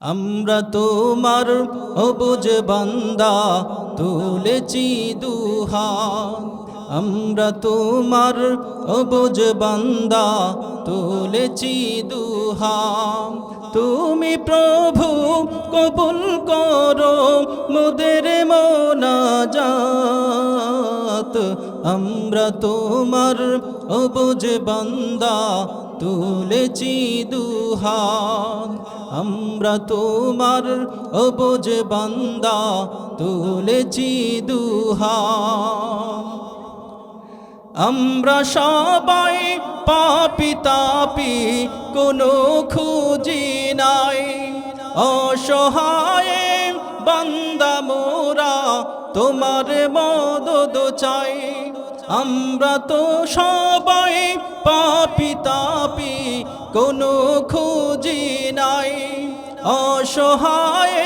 আমরা তোমার অবুজ বান্দা, তুলেছি দুহাত। আমরা তোমার অবুজ বান্দা, তুলেছি দুহাত। তুমি প্রভু, কবুল করো, মোদের মোনাজাত। আমরা তোমার অবুজ বান্দা, তুলেছি দুহাত। আমরা তোমার অবুজ বান্দা, তুলেছি দুহাত। আমরা সবাই পাপি তাপি, কোনো খুঁজি নাই। অসহায় বান্দা মোরা, তোমার মদদ চাই। আমরা তো সবাই পাপি তাপি, কোনো খুঁজি নাই। অসহায়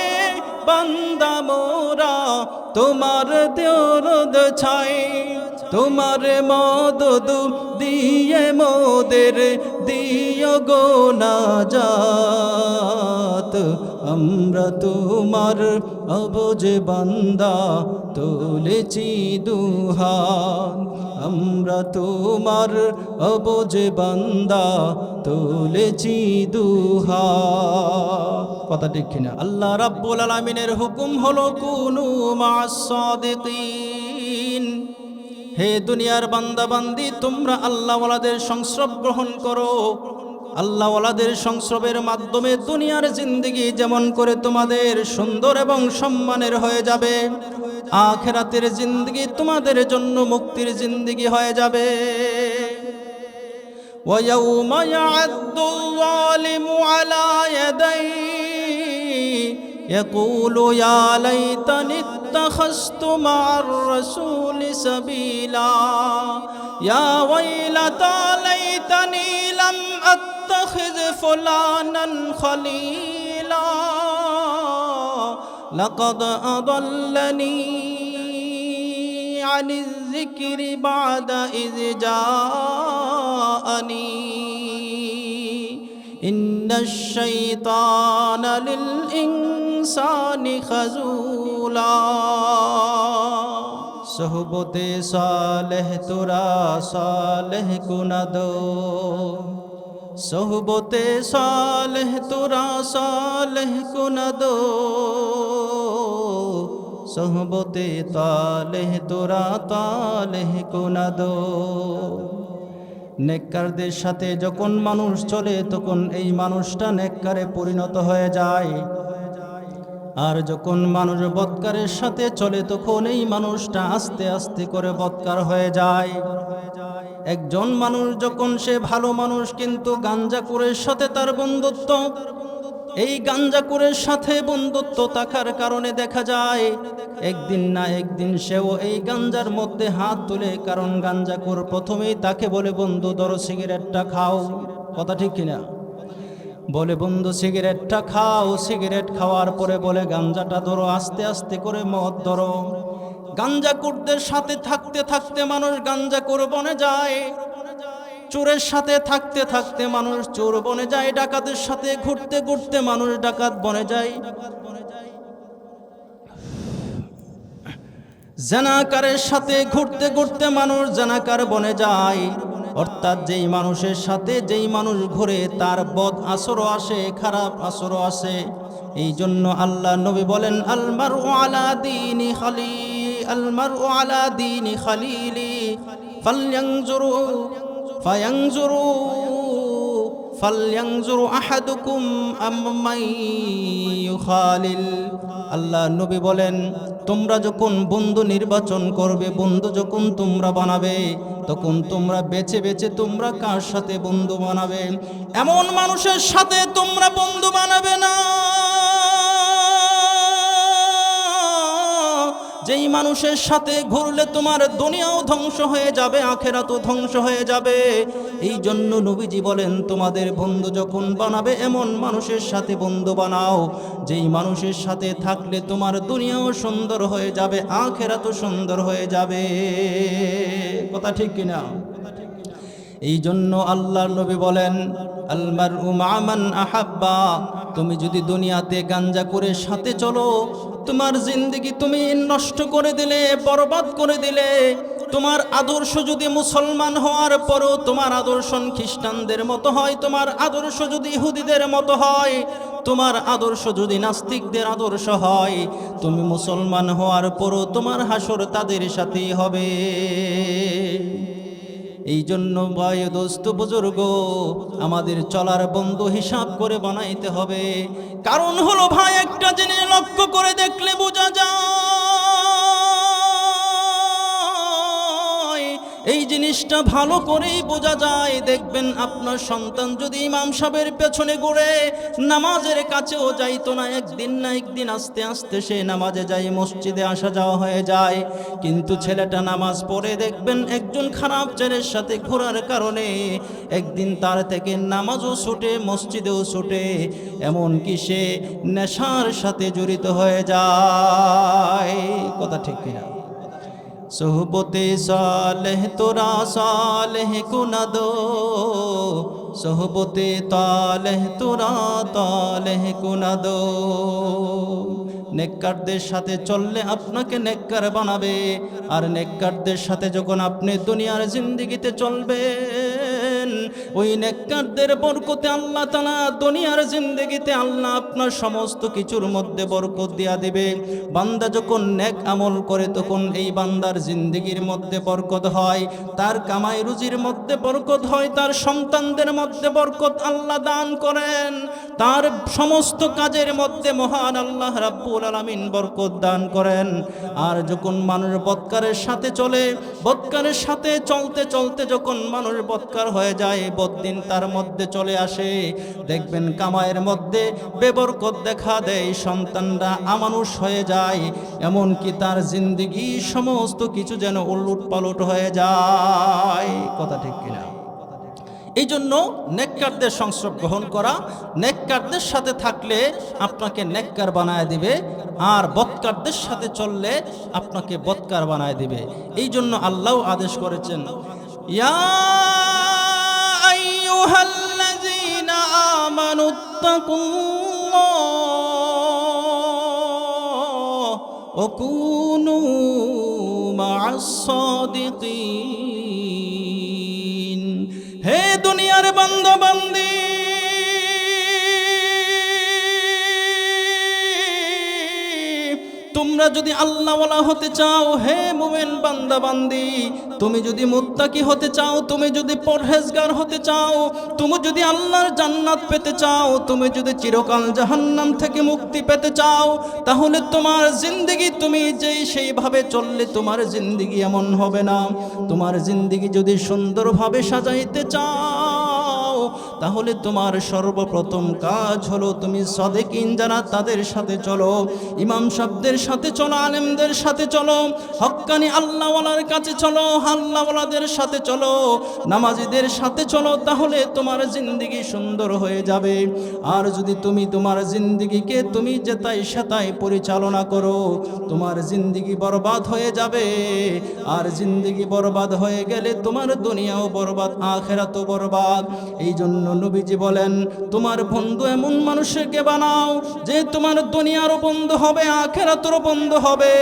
বান্দা মোরা, তোমার দেওরদ ছাই তোমার মদদ দিয়ে মোদের দিয় গো না যাত আমরা তোমার অবজ বান্দা তুলেছি দুহাত। আমরা তোমার অবজ বান্দা তুলেছি দুহাত। কথা ঠিক কিনা? আল্লাহ রাব্বুল আলামিনের হুকুম হলো, কুনু মাসাদিকিন হে দুনিয়ার বান্দাবান্দি, তোমরা আল্লাহওয়ালাদের সংস্রব গ্রহণ করো। আল্লাহওয়ালাদের সংস্রবের মাধ্যমে দুনিয়ার জিন্দগি যেমন করে তোমাদের সুন্দর এবং সম্মানের হয়ে যাবে আখেরাতের জিন্দগি তোমাদের জন্য মুক্তির জিন্দগি হয়ে যাবে ويوم يعد الظالم على يديه يقول يا ليتني اتخذت مع الرسول سبيلا يا ويلتى ليتني لم اتخذ فلانا خليلا لقد اضلني عن الذكر بعد إذ جاءني إن الشيطان للإنسان خزولا صحبت صالح ترى صالح كندو সোহবতে সালেহ, তোরা সালেহ কুনাদো সোহবতে তালেহ, তোরা তালেহ কুনাদো নেককারদের সাথে যখন মানুষ চলে, তখন এই মানুষটা নেককারে পরিণত হয়ে যায়। আর যখন মানুষ বৎকারের সাথে চলে, তখন এই মানুষটা আস্তে আস্তে করে বৎকার হয়ে যায়। একজন মানুষ যখন সে ভালো মানুষ, কিন্তু গাঞ্জাকুরের সাথে তার বন্ধুত্ব, এই গাঞ্জাকুরের সাথে বন্ধুত্ব থাকার কারণে দেখা যায়, একদিন না একদিন সেও এই গাঞ্জার মধ্যে হাত তুলে, কারণ গাঞ্জাকুর প্রথমেই তাকে বলে, বন্ধু, ধরো সিগারেটটা খাও। কথা ঠিক কিনা? বলে, বন্ধু, সিগারেটটা খাও। সিগারেট খাওয়ার পরে বলে, গাঞ্জাটা ধরো, আস্তে আস্তে করে মদ ধরো। গাঞ্জাকুরদের সাথে থাকতে থাকতে মানুষ গাঞ্জাকুর বনে যায়। চোরের সাথে থাকতে থাকতে মানুষ চোর বনে যায়। ডাকাতের সাথে ঘুরতে ঘুরতে মানুষ ডাকাত বনে যায়। জানাকারের সাথে ঘুরতে ঘুরতে মানুষ জানাকার বনে যায়। অর্থাৎ যেই মানুষের সাথে যেই মানুষ ঘুরে, তার বদ আসরও আসে, খারাপ আসরও আসে। এই জন্য আল্লাহ নবী বলেন আলমার আলা দিনী খালি আলমার আলা দিনী খালিলি ফালয়াংজুরু ফায়াংজুরু ফালয়াংজুরু আহাদুকুম আম্মাই ইউখালিল আল্লাহ নবী বলেন, তোমরা যখন বন্ধু নির্বাচন করবে, বন্ধু যখন তোমরা বানাবে, তখন তোমরা বেছে বেছে তোমরা কার সাথে বন্ধু বানাবে? এমন মানুষের সাথে তোমরা বন্ধু বানাবে না। যেই মানুষের সাথে ঘুরলে তোমার দুনিয়াও ধ্বংস হয়ে যাবে, আখেরাতও ধ্বংস হয়ে যাবে। এই জন্য নবীজি বলেন, তোমাদের বন্ধু যখন বানাবে এমন মানুষের সাথে বন্ধু বানাও, যেই মানুষের সাথে থাকলে তোমার দুনিয়াও সুন্দর হয়ে যাবে, আখেরাতও সুন্দর হয়ে যাবে। কথা ঠিক কিনা? এই জন্য আল্লাহ নবী বলেন আলমার উমামান আহাব্বা তুমি যদি দুনিয়াতে গাঞ্জা করে সাথে চলো, তোমার জিন্দগি তুমি নষ্ট করে দিলে, বরবাদ করে দিলে, তোমার আদর্শ যদি মুসলমান হওয়ার পরও তোমার আদর্শ খ্রিস্টানদের মতো হয়, তোমার আদর্শ যদি ইহুদিদের মতো হয়, তোমার আদর্শ যদি নাস্তিকদের আদর্শ হয়, তুমি মুসলমান হওয়ার পরও তোমার হাসর তাদের সাথেই হবে। এই জন্য ভয় দোস্ত বুজুর্গ, আমাদের চলার বন্ধু হিসাব করে বানাইতে হবে। কারণ হলো ভাই, একটা জিনিস লক্ষ্য করে দেখলে বোঝা যায়। এই জিনিসটা ভালো করেই বোঝা যায়। দেখবেন আপনার সন্তান যদি ইমাম সাহেবের পেছনে ঘুরে নামাজের কাছেও যাইতো না, একদিন না একদিন আস্তে আস্তে সে নামাজে যায় মসজিদে আসা যাওয়া হয়ে যায়। কিন্তু ছেলেটা নামাজ পড়ে দেখবেন একজন খারাপ ছেলের সাথে ঘোরার কারণে একদিন তার থেকে নামাজও ছুটে, মসজিদেও ছুটে, এমনকি সে নেশার সাথে জড়িত হয়ে যায়। কথা ঠিক কিনা? সোহবতে সালেহ, তোরা সালেহ কুনাদ সোহবতে তালেহ, তোরা তালেহ কুনাদ নেককারদের সাথে চললে আপনাকে নেককার বানাবে। আর নেককারদের সাথে যখন আপনি দুনিয়ার জিন্দিগিতে চলবেন ওই নেককারদের বরকতে আল্লাহ তালা দুনিয়ার জিন্দিগিতে আল্লাহ আপনার সমস্ত কিছুর মধ্যে বরকত দিয়া দিবে। বান্দা যখন নেক আমল করে, তখন এই বান্দার জিন্দিগির মধ্যে বরকত হয়, তার কামাই রুজির মধ্যে বরকত হয়, তার সন্তানদের মধ্যে বরকত আল্লাহ দান করেন। তার সমস্ত কাজের মধ্যে মহান আল্লাহ রাব্বুল আলামিন বরকত দান করেন। আর যখন মানুষ বৎকারের সাথে চলে, বৎকারের সাথে চলতে চলতে যখন মানুষ বৎকার হয়ে যায় বদিন তার মধ্যে চলে আসে। দেখবেন কামাইয়ের মধ্যে বেবরকত দেখা দেয়, সন্তানরা আমানুষ হয়ে যায়, এমনকি তার জিন্দিগি সমস্ত কিছু যেন উলুট পালট হয়ে যায়। কথা ঠিক কিনা? এই জন্য নেককারদের সংস্রব গ্রহণ করা, নেককারদের সাথে থাকলে আপনাকে নেককার বানায় দিবে, আর বৎকারদের সাথে চললে আপনাকে বৎকার বানায় দিবে। এই জন্য আল্লাহ আদেশ করেছেন, ইয়া আমানু তকুন্নু মাসদিত হে দুনিয়ার বন্ধ বন্দী তোমরা যদি আল্লাহওয়ালা হতে চাও, হে মোমেন বান্দা বান্দি তুমি যদি মুত্তাকি হতে চাও, তুমি যদি পরহেজগার হতে চাও, তুমি যদি আল্লাহর জান্নাত পেতে চাও, তুমি যদি চিরকাল জাহান্নাম থেকে মুক্তি পেতে চাও, তাহলে তোমার জিন্দগি তুমি যেই সেইভাবে চললে তোমার জিন্দগি এমন হবে না। তোমার জিন্দগি যদি সুন্দরভাবে সাজাইতে চাও তাহলে তোমার সর্বপ্রথম কাজ হলো তুমি সদেকিন যারা তাদের সাথে চলো, ইমাম সাহেবদের সাথে চলো, আলেমদের সাথে চলো, হক্কানি আল্লাহওয়ালার কাছে চলো, আল্লাহওয়ালাদের সাথে চলো, নামাজিদের সাথে চলো, তাহলে তোমার জিন্দিগি সুন্দর হয়ে যাবে। আর যদি তুমি তোমার জিন্দিগিকে তুমি যেতাই সেতাই পরিচালনা করো, তোমার জিন্দিগি বরবাদ হয়ে যাবে। আর জিন্দিগি বরবাদ হয়ে গেলে তোমার দুনিয়াও বরবাদ, আখেরাতও বরবাদ। এই জন্য নবীজি বলেন, তোমার বন্ধু এমন মানুষকে বানাও যে তোমার দুনিয়ারও বন্ধু হবে আখেরাতেরও বন্ধু হবে।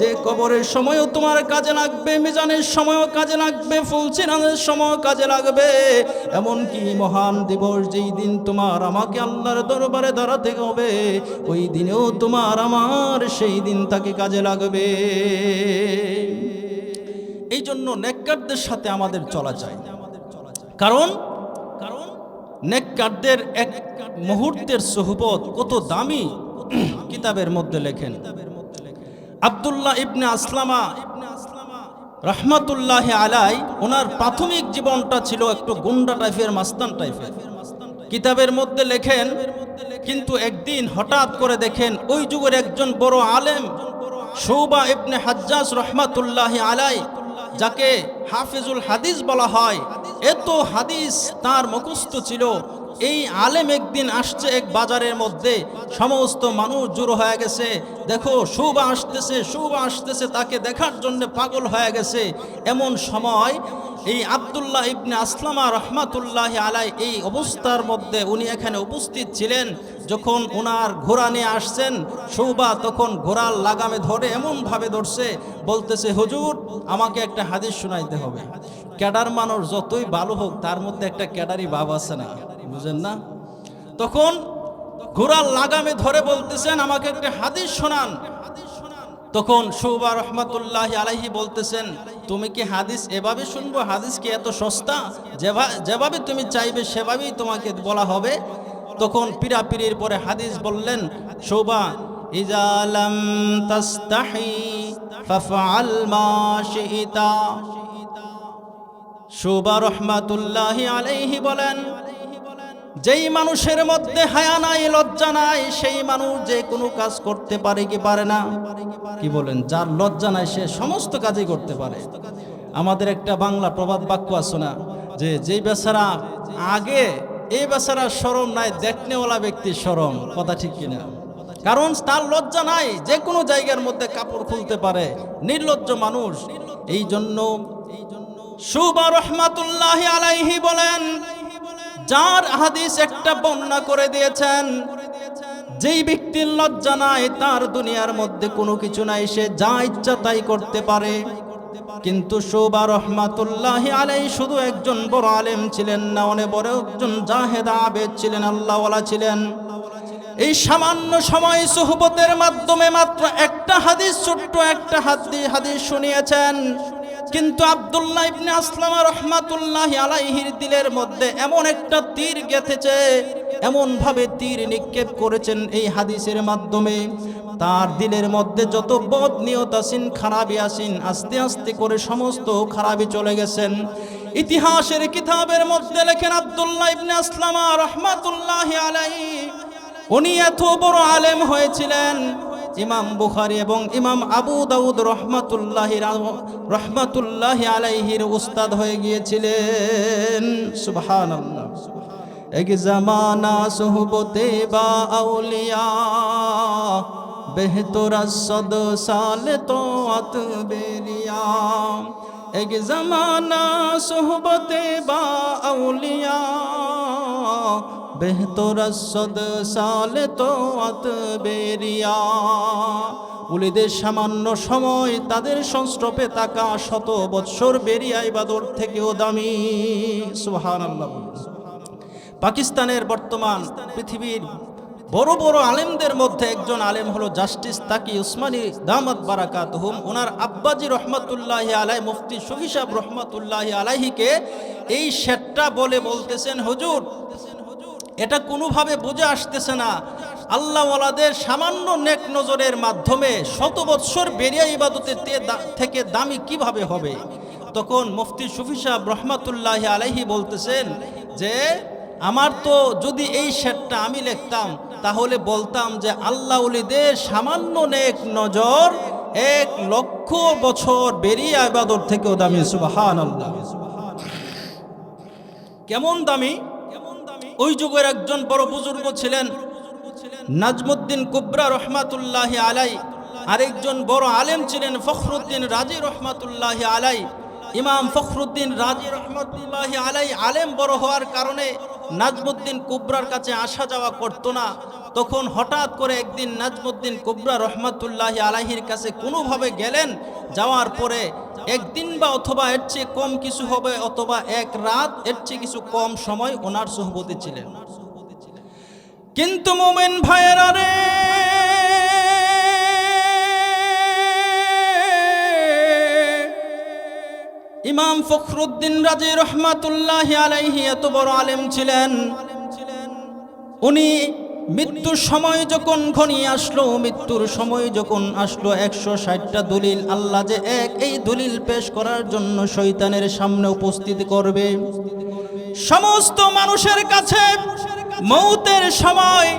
যে কবরের সময়ও তোমার কাজে লাগবে, মিজানের সময়ও কাজে লাগবে ফুলচিরানের সময়ও কাজে লাগবে। এমনকি মহান দিবস যেই দিন তোমার আমাকে আল্লাহর দরবারে দাঁড়াতে হবে, ওই দিনেও তোমার আমার সেই দিন তাকে কাজে লাগবে। এই জন্য নেককারদের সাথে আমাদের চলা কারণ কারণ নেককারদের এক মুহূর্তের সোহবত কত দামি কিতাবের মধ্যে লেখেন। আবদুল্লাহ ইবনে আসলামা রহমাতুল্লাহ আলাই, ওনার প্রাথমিক জীবনটা ছিল একটু গুন্ডা টাইপের, মাস্তান টাইপের। কিতাবের মধ্যে লেখেন, কিন্তু একদিন হঠাৎ করে দেখেন, ওই যুগের একজন বড় আলেম সৌবা ইবনে হাজ্জাজ রহমাতুল্লাহ আলাই, যাকে হাফিজুল হাদিস বলা হয় এত হাদিস তার মুখস্থ ছিল। এই আলেম একদিন আসছে এক বাজারের মধ্যে, সমস্ত মানুষ জুড়ো হয়ে গেছে। দেখো, শুভা আসতেছে শুভা আসতেছে, তাকে দেখার জন্য পাগল হয়ে গেছে। এমন সময় এই আবদুল্লাহ ইবনে আসলামা রহমাতুল্লাহ আলাই এই অবস্থার মধ্যে উনি এখানে উপস্থিত ছিলেন। যখন ওনার ঘোড়া নিয়ে আসছেন সৌবা তখন ঘোড়ার লাগামে ধরে এমনভাবে ধরছে, বলতেছে, হুজুর, আমাকে একটা হাদিস শোনাইতে হবে। ক্যাডার মানুষ যতই ভালো হোক, তার মধ্যে একটা ক্যাডারি ভাব আছে না। বুঝেন না? তখন ঘোড়ার লাগামে ধরে বলতেছেন, আমাকে একটা হাদিস শোনান। তখন সৌবা রহমাতুল্লাহ আলাইহি বলতেছেন, তুমি কি হাদিস এভাবে শুনব? হাদিস কি এত সস্তা? যেভাবে তুমি চাইবে, সেভাবেই তোমাকে বলা হবে। তখন পিরাপিরির পরে হাদিস বললেন সৌবা ইজালাম শোভা রহমাতুল্লাহ আলাইহি বলেন যেই মানুষের মধ্যে হায়া নাই, লজ্জা নাই, সেই মানুষ যে কোনো কাজ করতে পারে কি পারে না? কি বলেন? যার লজ্জা নাই, সে সমস্ত কাজই করতে পারে। আমাদের একটা বাংলা প্রবাদ বাক্য আছে না, যে যেই বেচারা আগে, এই বেচারা সরম নাই, দেখনেওয়ালা ব্যক্তির সরম কথা ঠিক কিনা? কারণ তার লজ্জা নাই, যে কোনো জায়গার মধ্যে কাপড় খুলতে পারে, নির্লজ্জ মানুষ। এই জন্য সুবা রহমাতুল্লাহ আলাইহি বলেন যার হাদিস একটা বর্ণনা করে দিয়েছেন, যেই ব্যক্তির লজ্জা নাই, তার দুনিয়ার মধ্যে কোনো কিছু নাই, সে যা ইচ্ছা তাই করতে পারে। কিন্তু শোভা রহমাতুল্লাহ আলাই শুধু একজন বড় আলেম ছিলেন না, অনেক বড় একজন জাহেদা আবেদ ছিলেন, আল্লাহওয়ালা ছিলেন। এই সামান্য সময় সুহবতের মাধ্যমে মাত্র একটা হাদিস, ছোট্ট একটা হাদি, হাদিস শুনিয়েছেন। কিন্তু আব্দুল্লাহ ইবনে আসলাম রহমাতুল্লাহ আলাইহির দিলের মধ্যে এমন একটা তীর গেথেছে এমন ভাবে তীর নিক্ষেপ করেছেন এই হাদিসের মাধ্যমে। তার দিলের মধ্যে যত বদ নিয়ত আসিন খারাপি আসিন আস্তে আস্তে করে সমস্ত খারাপি চলে গেছেন। ইতিহাসের কিতাবের মধ্যে লেখেন আব্দুল্লাহ ইবনে আসলামা রহমাতুল্লাহ আলাইহি, উনি এত বড় আলেম হয়েছিলেন। ইমাম বুখারি এবং ইমাম আবু দাউদ রহমাতুল্লাহ রহমাতুল্লাহ আলাইহির উস্তাদ হয়ে গিয়েছিলেন। সুবহান এক জামানা সোহবতে বা আউলিয়া, বেহতর সদ সাল তো বেরিয়া এক জামানা সোহবতে বা আউলিয়া বেহতর সাল তো আত বেরিয়া। উলিদের সামান্য সময় তাদের সংস্রপে তাকা শত বৎসর বেরিয়া ইবাদর থেকেও দামি। সুহান পাকিস্তানের বর্তমান পৃথিবীর বড় বড় আলেমদের মধ্যে একজন আলেম হলো জাস্টিস তাকি উসমানী দামাত বারাকাত হুম ওনার আব্বাজি রহমতুল্লাহ আলাই মুফতি শফিসাব রহমতুল্লাহ আলাহিকে এই শেটটা বলে বলতেছেন, হুজুর এটা কোনোভাবে বুঝে আসতেছে না। আল্লাহওয়ালাদের সামান্য নেক নজরের মাধ্যমে শত বৎসর বেরিয়া ইবাদতের থেকে দামি কীভাবে হবে? তখন মুফতি সুফি সাহেব রহমাতুল্লাহ আলাইহি বলতেছেন যে, আমার তো যদি এই শেরটা আমি লিখতাম, তাহলে বলতাম যে আল্লাহ উলিদের সামান্য নেক নজর এক লক্ষ বছর বেরিয়ে ইবাদত থেকেও দামি। সুবাহান আল্লাহ কেমন দামি? ওই যুগের একজন বড় বুজুর্গ ছিলেন, নাজমুদ্দিন কুবরা রহমাতুল্লাহ আলাই। আরেকজন বড় আলেম ছিলেন, ফখরুদ্দিন রাজি রহমাতুল্লাহ আলাই। ইমাম ফখরুদ্দিন রাজি রহমাতুল্লাহ আলাই আলেম বড় হওয়ার কারণে নাজমুদ্দিন কুবরার কাছে আসা যাওয়া করতো না। তখন হঠাৎ করে একদিন নাজমুদ্দিন কুবরা রহমাতুল্লাহ আলাহির কাছে কোনোভাবে গেলেন, যাওয়ার পরে একদিন বা অথবা এর চেয়ে কম কিছু হবে অথবা এক রাত এর চেয়ে কিছু কম সময় ওনার সহবতী ছিলেন। কিন্তু মোমেন ভাইয়েরা রে! ইমাম ফখরুদ্দিন রাজি রহমাতুল্লাহ আলাইহি এত বড় আলেম ছিলেন। উনি মৃত্যুর সময় যখন ঘনিয়ে আসলো, মৃত্যুর সময় যখন আসলো, একশো ষাটটা দলিল আল্লাহ যে এক এই দলিল পেশ করার জন্য শৈতানের সামনে উপস্থিত করবে। সমস্ত মানুষের কাছে মৌতের সময়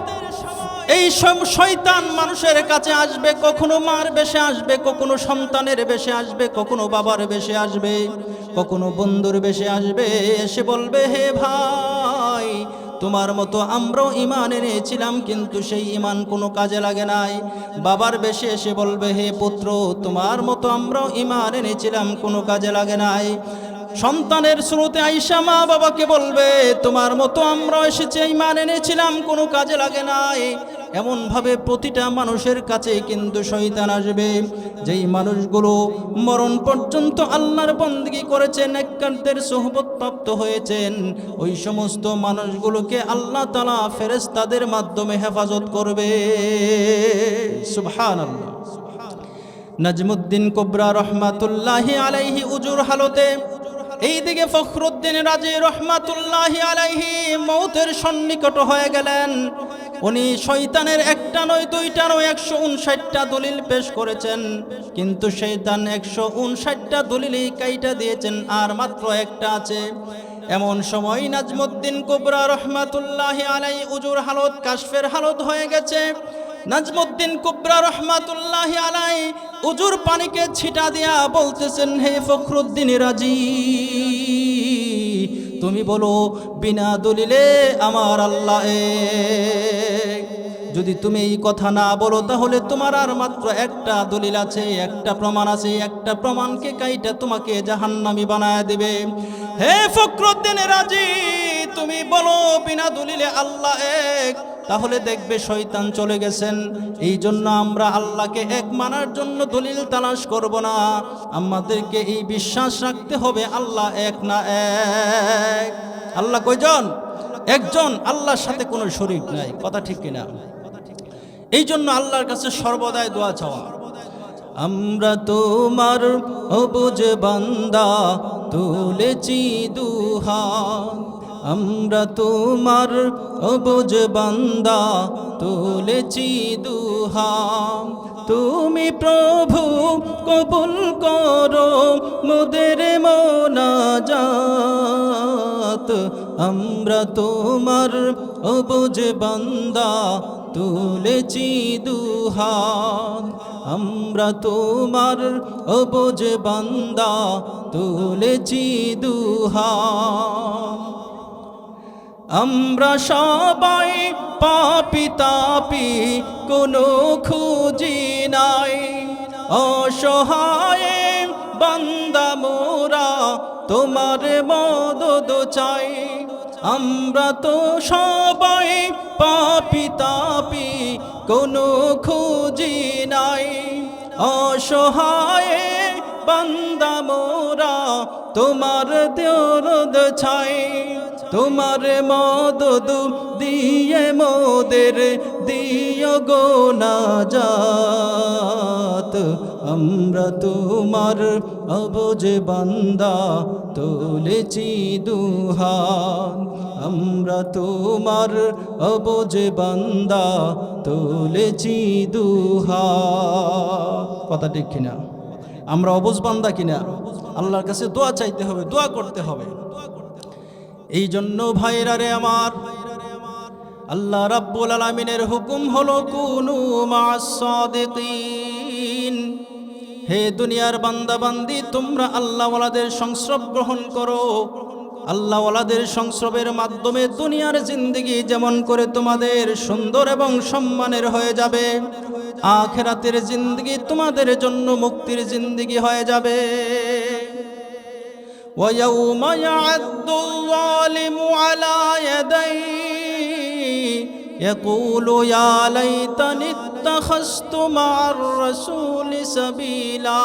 এই সব শয়তান মানুষের কাছে আসবে, কখনো মার বেশে আসবে, কখনো সন্তানের বেশে আসবে, কখনো বাবার বেশে আসবে, কখনো বন্ধুর বেশে আসবে। এসে বলবে, হে ভাই তোমার মতো আমরাও ইমান এনেছিলাম, কিন্তু সেই ইমান কোনো কাজে লাগে নাই। বাবার বেশে এসে বলবে, হে পুত্র, তোমার মতো আমরাও ইমান এনেছিলাম, কোনো কাজে লাগে নাই। সন্তানের স্রোতে আইসা মা বাবাকে বলবে, তোমার মতো আমরা এসেছি ইমান এনেছিলাম, কোনো কাজে লাগে নাই। এমনভাবে প্রতিটা মানুষের কাছে কিন্তু শয়তান আসবে। যেই মানুষগুলো মরণ পর্যন্ত আল্লাহর বন্দগি করেছেন নেককারদের সোহবত প্রাপ্ত হয়েছেন, ওই সমস্ত মানুষগুলোকে আল্লাহ তালা ফেরেশতাদের মাধ্যমে হেফাজত করবে। সুবহানাল্লাহ। নাজমুদ্দিন কোবরা রহমাতুল্লাহি আলাইহি উজুর হালতে, এইদিকে ফখরুদ্দিন রাজি রহমাতুল্লাহি আলাইহি মৌতের সন্নিকট হয়ে গেলেন। উনি শয়তানের একটা নয়, দুইটা নয়, একশো উনষাটটা দলিল পেশ করেছেন। কিন্তু শৈতান একশো উনষাটটা দলিলই কাইটা দিয়েছেন, আর মাত্র একটা আছে। এমন সময় নাজমুদ্দিন কোবরা রহমাতুল্লাহ আলাই উজুর হালত, কাশফের হালত হয়ে গেছে। নাজমুদ্দিন কুবরা রহমাতুল্লাহ আলাই উজুর পানিকে ছিটা দিয়া বলতেছেন, হে ফখরুদ্দিন রাজি। তুমি বলো, বিনা দলিলে আমার আল্লাহ। যদি তুমি এই কথা না বলো, তাহলে তোমার আর মাত্র একটা দলিল আছে, একটা প্রমাণ আছে, একটা প্রমাণকে কাইটা তোমাকে জাহান্নামি বানায় দেবে হে ফক্রদ্দিন রাজি, তুমি বলো, বিনা দলিলে আল্লাহ এক তাহলে দেখবে শয়তান চলে গেছেন। এই জন্য আমরা আল্লাহকে এক মানার জন্য দলিল তালাশ করব না। আমাদেরকে এই বিশ্বাস রাখতে হবে, আল্লাহ এক না এক। আল্লাহ কয়জন? একজন। আল্লাহর সাথে কোনো শরীর নাই, কথা ঠিক কিনা? এই জন্য আল্লাহর কাছে সর্বদাই দোয়া চাওয়া। আমরা তোমার অবুজ বান্দা, তুলেছি দুহাত। আমরা তোমার অবুজ বান্দা, তুলেছি দুহাত তুমি প্রভু, কবুল করো মোদের মোনাজাত। আমরা তোমার অবুজ বান্দা, তুলেছি দুহাত আমরা তোমার অবুজ বান্দা, তুলেছি দুহাত আমরা সবাই পাপি তাপি, কোনো খুঁজি নাই। অসহায় বান্দা মোরা, তোমার মদদ চাই। আমরা তো সবাই পাপি তাপি, কোনো খুঁজি নাই। অসহায় বান্দা মোরা, তোমার দেওরদ ছাই। তোমার মদদ দিয়ে মোদের দিয় গো না যাত আমরা তোমার অবজ বান্দা তুলেছি দুহাত। আমরা তোমার অবজ বান্দা তুলেছি দুহাত। কথা ঠিক কিনা? আমরা অবুজবান্দা কিনা? আল্লাহর কাছে দোয়া চাইতে হবে, দোয়া করতে হবে। এই জন্য ভাইরা রে আমার, আল্লাহ রাব্বুল আলামিনের হুকুম হলো, কুনু মাসাদিকিন হে দুনিয়ার বান্দাবান্দি, তোমরা আল্লাহওয়ালাদের সংস্রব গ্রহণ করো। আল্লাহওয়ালাদের সংস্রবের মাধ্যমে দুনিয়ার জিন্দগি যেমন করে তোমাদের সুন্দর এবং সম্মানের হয়ে যাবে আখেরাতের জিন্দগি তোমাদের জন্য মুক্তির জিন্দগি হয়ে যাবে ويوم يعد الظالم على يديه يقول يا ليتني اتخذت مع الرسول سبيلا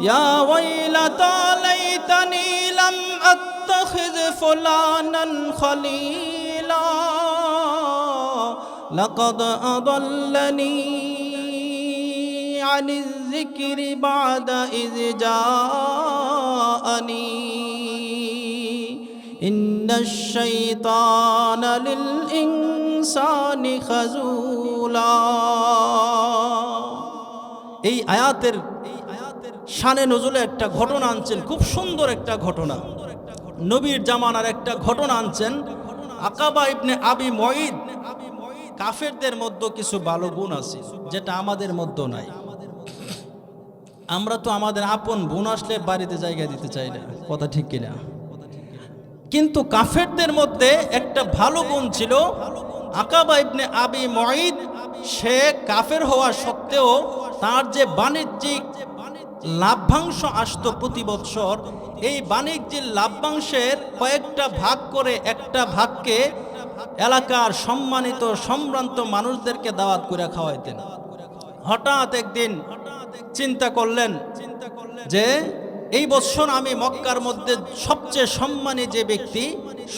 يا ويلتى ليتني لم اتخذ فلانا خليلا لقد اضلني عن الذكر بعد إذ جاءني إن الشيطان للإنسان خزولا এই আয়াতের শানে নজুলে একটা ঘটনা আনছেন খুব সুন্দর একটা ঘটনা নবীর জামানার একটা ঘটনা আনছেন। আকাবা ইবনে আবি মঈদ। কাফেরদের মধ্যে কিছু ভালো গুণ আছে, যেটা আমাদের মধ্যে নাই। আমরা তো আমাদের আপন বোন আসলে বাড়িতে জায়গা দিতে চাই না, কথা ঠিক কিনা? কিন্তু কাফেরদের মধ্যে একটা ভালো গুণ ছিল, আকাবা ইবনে আবি মঈদ, সে কাফের হওয়া সত্ত্বেও তার যে বাণিজ্যিক লাভ্যাংশ আসত প্রতি বৎসর। এই বাণিজ্যের লাভ্যাংশের কয়েকটা ভাগ করে একটা ভাগকে এলাকার সম্মানিত সম্ভ্রান্ত মানুষদেরকে দাওয়াত করে খাওয়াইতেন। হঠাৎ একদিন চিন্তা করলেন যে, এই বছর আমি মক্কার মধ্যে সবচেয়ে সম্মানী যে ব্যক্তি,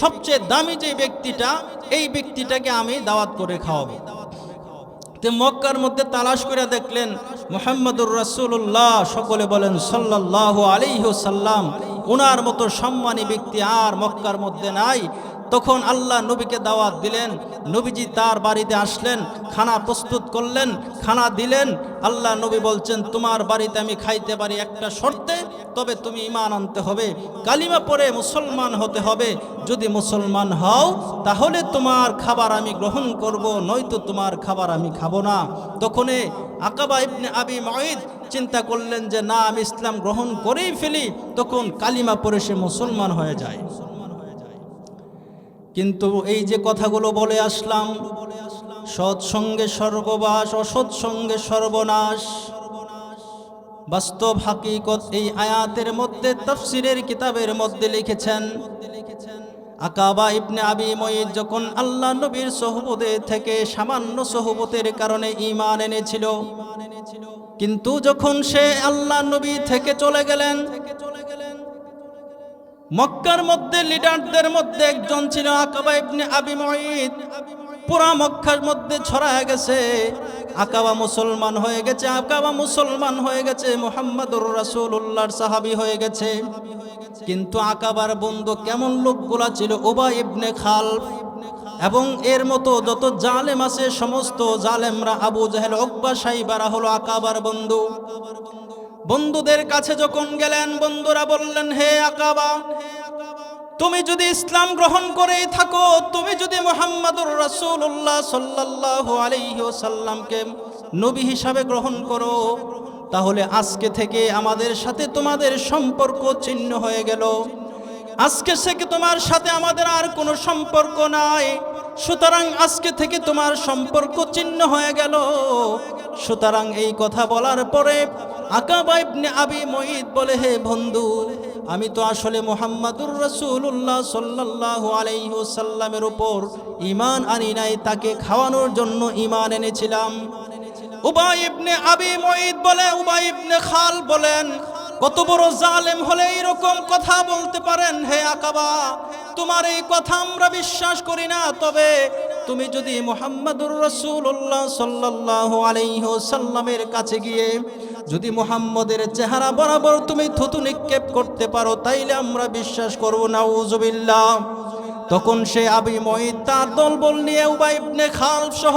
সবচেয়ে দামি যে ব্যক্তিটা, এই ব্যক্তিটাকে আমি দাওয়াত করে খাওয়াবো। তে মক্কার মধ্যে তালাশ করে দেখলেন মোহাম্মদুর রাসুল্লাহ সকলে বলেন সাল্লাহ আলিহ সাল্লাম ওনার মতো সম্মানী ব্যক্তি আর মক্কার মধ্যে নাই। তখন আল্লাহ নবীকে দাওয়াত দিলেন, নবীজি তার বাড়িতে আসলেন, খানা প্রস্তুত করলেন, খানা দিলেন। আল্লাহ নবী বলছেন, তোমার বাড়িতে আমি খাইতে পারি একটা শর্তে, তবে তুমি ইমান আনতে হবে, কালিমা পরে মুসলমান হতে হবে। যদি মুসলমান হও, তাহলে তোমার খাবার আমি গ্রহণ করব, নয়তো তোমার খাবার আমি খাব না। তখনে আকাবা ইবনে আবি মঈদ চিন্তা করলেন যে, না, আমি ইসলাম গ্রহণ করেই ফেলি। তখন কালিমা পরে সে মুসলমান হয়ে যায়। কিন্তু এই যে কথাগুলো বলে আসলাম, সৎসঙ্গে স্বর্গবাস অসৎসঙ্গে সর্বনাশ। বাস্তব হাকিকত এই আয়াতের মধ্যে, তফসিরের কিতাবের মধ্যে লিখেছেন, আকাবা ইবনে আবি মঈদ যখন আল্লাহ নবীর সহবতে থেকে সামান্য সহবতের কারণে ঈমান এনেছিল, কিন্তু যখন সে আল্লাহ নবী থেকে চলে গেলেন মক্কার মধ্যে লিডারদের মধ্যে একজন ছিল আকাবা ইবনে আবি মঈদ। পুরা মক্কার মধ্যে ছড়ায় গেছে। আকাবা মুসলমান হয়ে গেছে, আকাবা মুসলমান হয়ে গেছে, মোহাম্মদুর রাসূলুল্লাহর সাহাবী হয়ে গেছে। কিন্তু আকাবার বন্ধু কেমন লোকগুলা ছিল? ওবা ইবনে খালফ। এবং এর মতো যত জালেম আছে, সমস্ত জালেমরা আবু জাহেল অকবা সাইবারা হলো আকাবার বন্ধু। বন্ধুদের কাছে যখন গেলেন, বন্ধুরা বললেন, হে আকাবা, তুমি যদি ইসলাম গ্রহণ করেই থাকো, তুমি যদি মোহাম্মদুর রাসূলুল্লাহ সাল্লাল্লাহু আলাইহি ওয়াসাল্লামকে নবী হিসাবে গ্রহণ করো, তাহলে আজকে থেকে আমাদের সাথে তোমাদের সম্পর্ক ছিন্ন হয়ে গেল। আজকে থেকে তোমার সাথে আমাদের আর কোনো সম্পর্ক নাই। সুতরাং আজকে থেকে তোমার সম্পর্ক চিহ্ন হয়ে গেল। সুতরাং এই কথা বলার পরে আকাবা ইবনে আবি মঈদ বলে, হে বন্ধু, আমি তো আসলে মোহাম্মদুর রসুল্লাহ সাল্লাল্লাহু আলাইহি ওয়াসাল্লামের উপর ঈমান আনি নাই, তাকে খাওয়ানোর জন্য ঈমান এনেছিলাম। উবাই আবি মঈদ বলে, উবাই খাল বলেন, কত বড় জালেম হলে এইরকম কথা বলতে পারেন, হে আকাবা। তোমার এই কথা আমরা বিশ্বাস করি না, তবে তুমি যদি মোহাম্মদুর রসুল্লাহ সাল্লাহ আলাইসাল্লামের কাছে গিয়ে যদি মোহাম্মদের চেহারা বরাবর তুমি থুতু নিক্ষেপ করতে পারো, তাইলে আমরা বিশ্বাস করব না উজবিল্লা তখন সে আবি মহিত তার দলবল নিয়ে উবাইবনে খাল সহ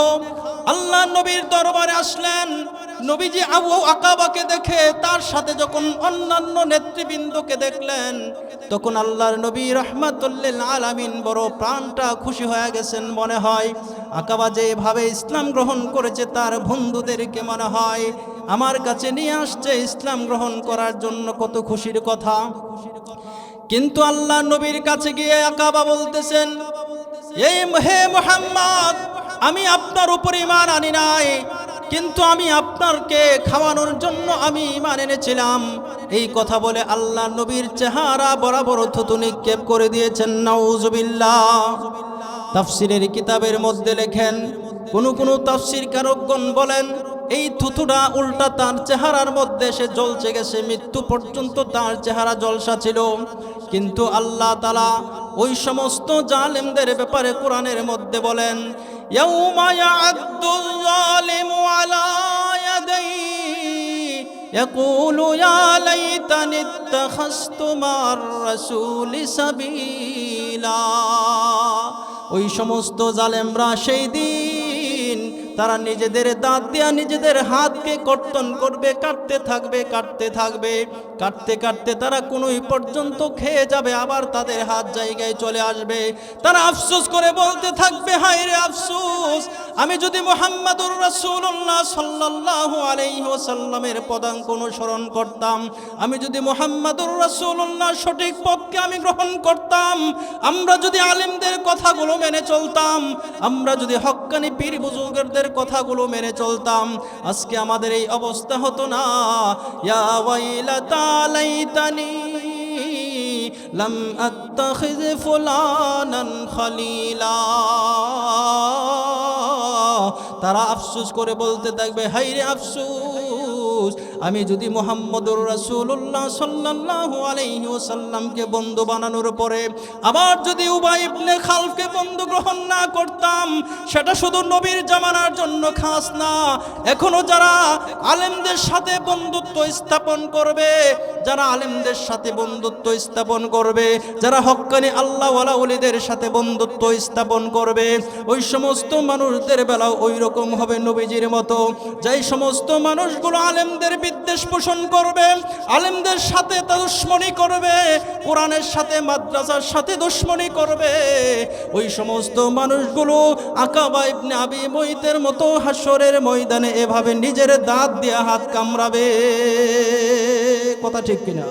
আল্লাহ নবীর দরবারে আসলেন। নবীজি আবু আকাবাকে দেখে তার সাথে যখন অন্যান্য নেতৃবৃন্দকে দেখলেন, তখন আল্লাহর নবী রহমাতুল্লিল আলামিন বড় প্রাণটা খুশি হয়ে গেছেন মনে হয়। আকাবা যেভাবে ইসলাম গ্রহণ করেছে তার বন্ধুদেরকে মনে হয়, আমার কাছে নিয়ে আসছে ইসলাম গ্রহণ করার জন্য কত খুশির কথা। কিন্তু আল্লাহ নবীর কাছে গিয়ে আকাবা বলতেছেন, এই হে মোহাম্মদ আমি আপনার উপর ইমান আনি নাই, কিন্তু আমি আপনারকে খাওয়ানোর জন্য আমি ইমান এনেছিলাম। এই কথা বলে আল্লাহ নবীর চেহারা বরাবর থুতু নিক্ষেপ করে দিয়েছেন। নাউজুবিল্লাহ। তাফসিরের কিতাবের মধ্যে লেখেন, কোন কোন তাফসির কারকগণ বলেন, এই থুতুটা উল্টা তার চেহারার মধ্যে সে জ্বলছে গেছে, মৃত্যু পর্যন্ত তার চেহারা জলসা ছিল। কিন্তু আল্লাহ তালা ওই সমস্ত জালেমদের ব্যাপারে কোরআনের মধ্যে বলেন يوم يعد الظالم على يديه يقول يا ليتني اتخذت مع الرسول سبيلا ওই সমস্ত জালেমরা সেই দিন তারা নিজেদের দাঁত দিয়া নিজেদের হাতকে কর্তন করবে, কাটতে থাকবে কাটতে থাকবে। কাটতে কাটতে তারা কোনোই পর্যন্ত খেয়ে যাবে, আবার তাদের হাত জায়গায় চলে আসবে। তারা আফসোস করে বলতে থাকবে, হায় রে আফসোস, আমি যদি মোহাম্মদুর রাসূলুল্লাহ সাল্লাল্লাহু আলাইহি ওয়াসাল্লামের পদাঙ্ক অনুসরণ করতাম, আমি যদি মোহাম্মদুর রাসূলুল্লাহ সঠিক পথকে আমি গ্রহণ করতাম, আমরা যদি আলেমদের কথাগুলো মেনে চলতাম, আমরা যদি হক্কানি পীর বুজুর্গদের কথাগুলো মেনে চলতাম। আজকে আমাদের এই অবস্থা হতো না। لم أتخذ فلانا خليلا তারা আফসোস করে বলতে থাকবে হাইরে আফসোস আমি যদি মোহাম্মদুর রাসূলুল্লাহ সাল্লাল্লাহু আলাইহি ওয়াসাল্লামকে বন্ধু বানানোর পরে আবার যদি উবাই খালফকে বন্ধু গ্রহণ না করতাম, সেটা শুধু নবীর জামানার জন্য খাস না। এখনও যারা আলেমদের সাথে বন্ধুত্ব স্থাপন করবে, যারা আলেমদের সাথে বন্ধুত্ব স্থাপন করবে, যারা হক্কানি আল্লাহওয়ালা ওলিদের সাথে বন্ধুত্ব স্থাপন করবে, ওই সমস্ত মানুষদের বেলাও ওই রকম হবে নবীজির মতো। যেই সমস্ত মানুষগুলো আলেমদের বিদ্বেষ পোষণ করবে, আলেমদের সাথে তা দুশ্মনী করবে, কোরআনের সাথে মাদ্রাসার সাথে দুশ্মনী করবে। ওই সমস্ত মানুষগুলো আকাবা ইবনে আবি মইতের মতো হাসরের ময়দানে এভাবে নিজের দাঁত দিয়ে হাত কামড়াবে। কথা ঠিক কিনা?